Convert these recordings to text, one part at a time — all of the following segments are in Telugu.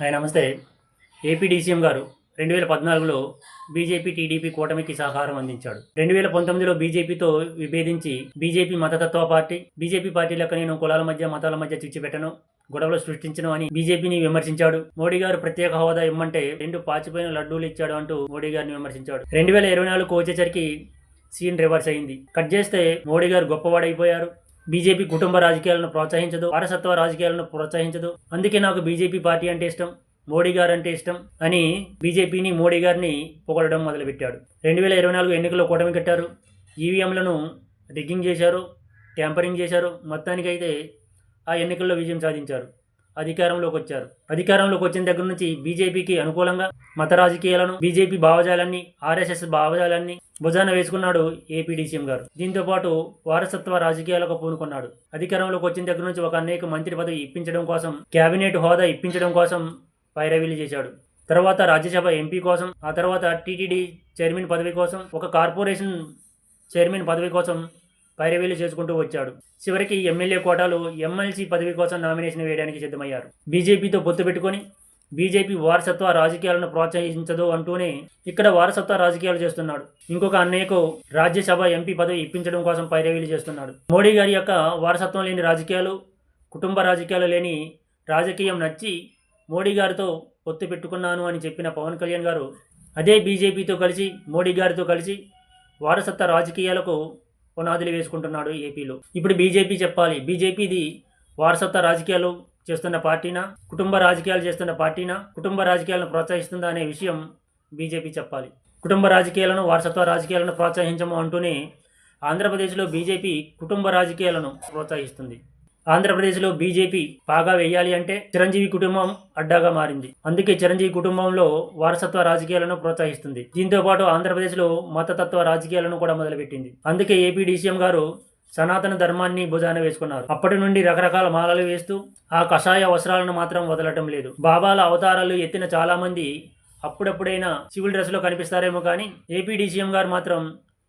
హాయ్ నమస్తే. ఏపీ డీసీఎం గారు రెండు వేల పద్నాలుగులో బీజేపీ టీడీపీ కూటమికి సహకారం అందించాడు. రెండు వేల పంతొమ్మిదిలో బీజేపీతో విభేదించి బీజేపీ మతతత్వ పార్టీ బీజేపీ పార్టీలకు నేను కులాల మధ్య మతాల మధ్య చిచ్చుపెట్టను గొడవలు సృష్టించను అని బీజేపీని విమర్శించాడు. మోడీ గారు ప్రత్యేక హోదా ఇమ్మంటే రెండు పాచిపోయిన లడ్డూలు ఇచ్చాడు అంటూ మోడీ గారిని విమర్శించాడు. రెండు వేల ఇరవై నాలుగు వచ్చేసరికి సీన్ రివర్స్ అయింది. కట్ చేస్తే మోడీ గారు గొప్పవాడైపోయారు. బీజేపీ కుటుంబ రాజకీయాలను ప్రోత్సహించదు వారసత్వ రాజకీయాలను ప్రోత్సహించదు. అందుకే నాకు బీజేపీ పార్టీ అంటే ఇష్టం మోడీ గారు అంటే ఇష్టం అని బీజేపీని మోడీ గారిని పొగడడం మొదలుపెట్టాడు. రెండు వేల ఇరవై నాలుగు ఎన్నికల్లో కూటమి కట్టారు. ఈవీఎంలను రిగ్గింగ్ చేశారు ట్యాంపరింగ్ చేశారు. మొత్తానికైతే ఆ ఎన్నికల్లో విజయం సాధించారు. అధికారంలోకి వచ్చారు అధికారంలోకి వచ్చిన దగ్గర నుంచి బీజేపీకి అనుకూలంగా మత రాజకీయాలను బీజేపీ భావజాలాన్ని ఆర్ఎస్ఎస్ భావజాలాన్ని భుజాన వేసుకున్నాడు ఏపీ డీసీఎం గారు. దీంతో పాటు వారసత్వ రాజకీయాలకు పూనుకున్నాడు. అధికారంలోకి వచ్చిన దగ్గర నుంచి ఒక అనేక మంత్రి పదవి ఇప్పించడం కోసం కేబినెట్ హోదా ఇప్పించడం కోసం పైరవీలు చేశాడు. తర్వాత రాజ్యసభ ఎంపీ కోసం ఆ తర్వాత టీటీడీ చైర్మన్ పదవి కోసం ఒక కార్పొరేషన్ చైర్మన్ పదవి కోసం పైరవీలు చేసుకుంటూ వచ్చాడు. చివరికి ఎమ్మెల్యే కోటాలు ఎమ్మెల్సీ పదవి కోసం నామినేషన్ వేయడానికి సిద్ధమయ్యారు. బీజేపీతో పొత్తు పెట్టుకొని బీజేపీ వారసత్వ రాజకీయాలను ప్రోత్సహించదు అంటూనే ఇక్కడ వారసత్వ రాజకీయాలు చేస్తున్నాడు. ఇంకొక అన్నయ్యకు రాజ్యసభ ఎంపీ పదవి ఇప్పించడం కోసం పైరవీలు చేస్తున్నాడు. మోడీ గారి యొక్క వారసత్వం లేని రాజకీయాలు కుటుంబ రాజకీయాలు లేని రాజకీయం నచ్చి మోడీ గారితో పొత్తు పెట్టుకున్నాను అని చెప్పిన పవన్ కళ్యాణ్ గారు అదే బీజేపీతో కలిసి మోడీ గారితో కలిసి వారసత్వ రాజకీయాలకు పునాదులు వేసుకుంటున్నాడు ఏపీలో. ఇప్పుడు బీజేపీ చెప్పాలి. బీజేపీది వారసత్వ రాజకీయాలు చేస్తున్న పార్టీనా? కుటుంబ రాజకీయాలు చేస్తున్న పార్టీనా? కుటుంబ రాజకీయాలను ప్రోత్సహిస్తుందా అనే విషయం బీజేపీ చెప్పాలి. కుటుంబ రాజకీయాలను వారసత్వ రాజకీయాలను ప్రోత్సహించము అంటూనే ఆంధ్రప్రదేశ్లో బీజేపీ కుటుంబ రాజకీయాలను ప్రోత్సహిస్తుంది. ఆంధ్రప్రదేశ్లో బీజేపీ బాగా వేయాలి అంటే చిరంజీవి కుటుంబం అడ్డాగా మారింది. అందుకే చిరంజీవి కుటుంబంలో వారసత్వ రాజకీయాలను ప్రోత్సహిస్తుంది. దీంతో పాటు ఆంధ్రప్రదేశ్లో మతతత్వ రాజకీయాలను కూడా మొదలుపెట్టింది. అందుకే ఏపీ డీసీఎం గారు సనాతన ధర్మాన్ని భుజాన వేసుకున్నారు. అప్పటి నుండి రకరకాల మాలలు వేస్తూ ఆ కషాయ వస్త్రాలను మాత్రం వదలటం లేదు. బాబాల అవతారాలు ఎత్తిన చాలా మంది అప్పుడప్పుడైనా సివిల్ డ్రెస్లో కనిపిస్తారేమో కానీ ఏపీ డీసీఎం గారు మాత్రం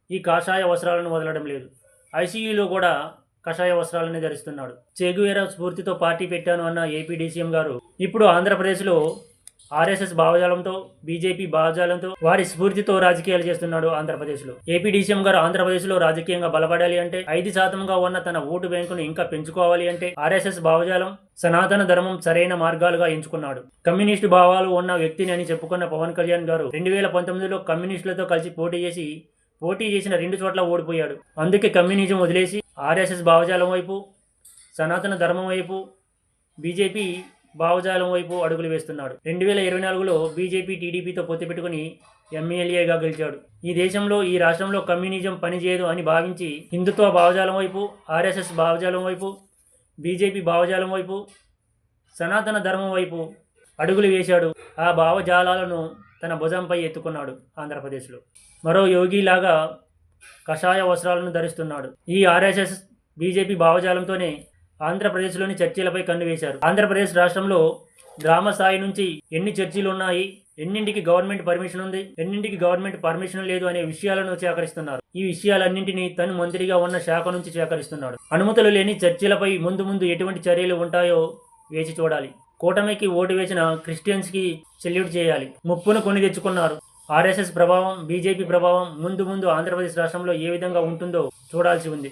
ఈ కాషాయ అవసరాలను వదలడం లేదు. ఐసీయూలో కూడా కషాయ వస్త్రాలని ధరిస్తున్నాడు. చేగువేరా స్ఫూర్తితో పార్టీ పెట్టాను అన్న ఏపీ డీసీఎం గారు ఇప్పుడు ఆంధ్రప్రదేశ్లో ఆర్ఎస్ఎస్ భావజాలంతో బీజేపీ భావజాలంతో వారి స్ఫూర్తితో రాజకీయాలు చేస్తున్నాడు ఆంధ్రప్రదేశ్లో. ఏపీ డీసీఎం గారు ఆంధ్రప్రదేశ్లో రాజకీయంగా బలపడాలి అంటే ఐదు శాతంగా ఉన్న తన ఓటు బ్యాంకును ఇంకా పెంచుకోవాలి అంటే ఆర్ఎస్ఎస్ భావజాలం సనాతన ధర్మం సరైన మార్గాలుగా ఎంచుకున్నాడు. కమ్యూనిస్టు భావాలు ఉన్న వ్యక్తిని అని చెప్పుకున్న పవన్ కళ్యాణ్ గారు రెండు వేల పంతొమ్మిదిలో కమ్యూనిస్టులతో కలిసి పోటీ చేసి పోటీ చేసిన రెండు చోట్ల ఓడిపోయాడు. అందుకే కమ్యూనిజం వదిలేసి ఆర్ఎస్ఎస్ భావజాలం వైపు సనాతన ధర్మం వైపు బీజేపీ భావజాలం వైపు అడుగులు వేస్తున్నాడు. రెండు వేల ఇరవై నాలుగులో బీజేపీ టీడీపీతో పొత్తు పెట్టుకుని ఎమ్మెల్యేగా గెలిచాడు. ఈ దేశంలో ఈ రాష్ట్రంలో కమ్యూనిజం పనిచేయదు అని భావించి హిందుత్వ భావజాలం వైపు ఆర్ఎస్ఎస్ భావజాలం వైపు బీజేపీ భావజాలం వైపు సనాతన ధర్మం వైపు అడుగులు వేశాడు. ఆ భావజాలాలను తన భుజంపై ఎత్తుకున్నాడు ఆంధ్రప్రదేశ్లో. మరో యోగిలాగా కషాయ వస్త్రాలను ధరిస్తున్నాడు. ఈ ఆర్ఎస్ఎస్ బీజేపీ భావజాలంతోనే ఆంధ్రప్రదేశ్లోని చర్చీలపై కన్ను వేశారు. ఆంధ్రప్రదేశ్ రాష్ట్రంలో గ్రామ స్థాయి నుంచి ఎన్ని చర్చీలు ఉన్నాయి ఎన్నింటికి గవర్నమెంట్ పర్మిషన్ ఉంది ఎన్నింటికి గవర్నమెంట్ పర్మిషన్ లేదు అనే విషయాలను సేకరిస్తున్నారు. ఈ విషయాలన్నింటినీ తను మంత్రిగా ఉన్న శాఖ నుంచి సేకరిస్తున్నాడు. అనుమతులు లేని చర్చీలపై ముందు ముందు ఎటువంటి చర్యలు ఉంటాయో వేచి చూడాలి. కూటమికి ఓటు వేసిన క్రిస్టియన్స్కి సెల్యూట్ చేయాలి. ముప్పును కొని తెచ్చుకున్నారు. ఆర్ఎస్ఎస్ ప్రభావం బీజేపీ ప్రభావం ముందు ముందు ఆంధ్రప్రదేశ్ రాష్ట్రంలో ఏ విధంగా ఉంటుందో చూడాల్సి ఉంది.